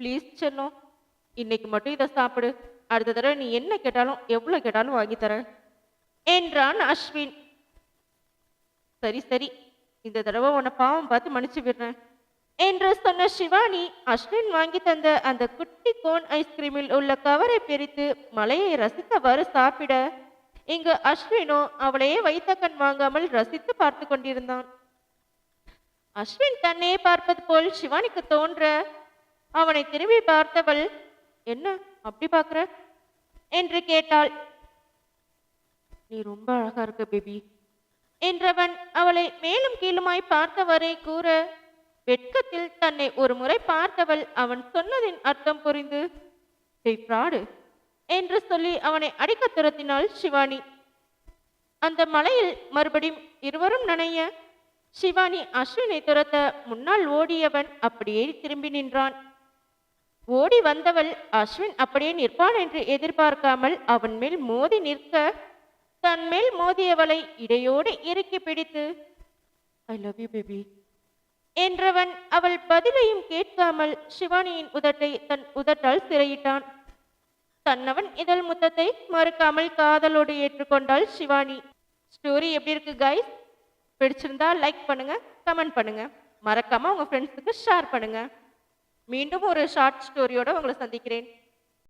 Please செல்லம். இன்னைக்கு மட்டும் இதை சாப்பிடு. அடுத்த தடவை நீ என்ன கேட்டாலும் எவ்வளோ கேட்டாலும் வாங்கி தரேன். என்றான் அஸ்வின். சரி சரி. இந்த தடவை உன்னை பாவம் பார்த்து மன்னிச்சு விடுறேன். என்று சொன்ன சிவானி அஸ்வின் வாங்கி தந்த அந்த குட்டி கோன் ஐஸ்கிரீமில் உள்ள கவரை பிரித்து மலையை ரசித்தவாறு சாப்பிட இங்கு அஸ்வினோ அவளையே வைத்த கண் வாங்காமல் ரசித்து பார்த்து கொண்டிருந்தான். அஸ்வின் தன்னையே பார்ப்பது போல் சிவானிக்கு தோன்ற அவனை திரும்பி பார்த்தவள் என்ன? அப்படி பார்க்கற? என்று கேட்டாள். நீ ரொம்ப அழகா இருக்க பேபி என்றவன் அவளை மேலும் கீழுமாய் பார்த்தவரை கூற வெட்கத்தில் தன்னை ஒரு முறை பார்த்தவள் அவன் சொன்னதின் அர்த்தம் புரிந்து பிராடு என்று சொல்லி அவனை அடிக்க துரத்தினாள் சிவானி அந்த மலையில் மறுபடியும் இருவரும் நனைய சிவானி அஸ்வினை துரத்த முன்னால் ஓடியவன் அப்படியே திரும்பி நின்றான். ஓடி வந்தவள் அஸ்வின் அப்படியே நிற்பான் என்று எதிர்பார்க்காமல் அவன் மேல் மோதி நிற்க தன் மேல் மோதியவளை இடையோடு இறுக்கி பிடித்து ஐ லவ் யூ பேபி என்றவன் அவள் பதிலையும் கேட்காமல் சிவானியின் உதட்டை தன் உதட்டால் சிறையிட்டான். தன்னவன் இதழ் முத்தத்தை மறுக்காமல் காதலோடு ஏற்றுக்கொண்டாள் சிவானி. ஸ்டோரி எப்படி இருக்கு கைஸ் பிடிச்சிருந்தா லைக் பண்ணுங்க கமெண்ட் பண்ணுங்க. மறக்காம உங்க ஃப்ரெண்ட்ஸுக்கு ஷேர் பண்ணுங்க. மீண்டும் ஒரு ஷார்ட் ஸ்டோரியோட உங்களை சந்திக்கிறேன்.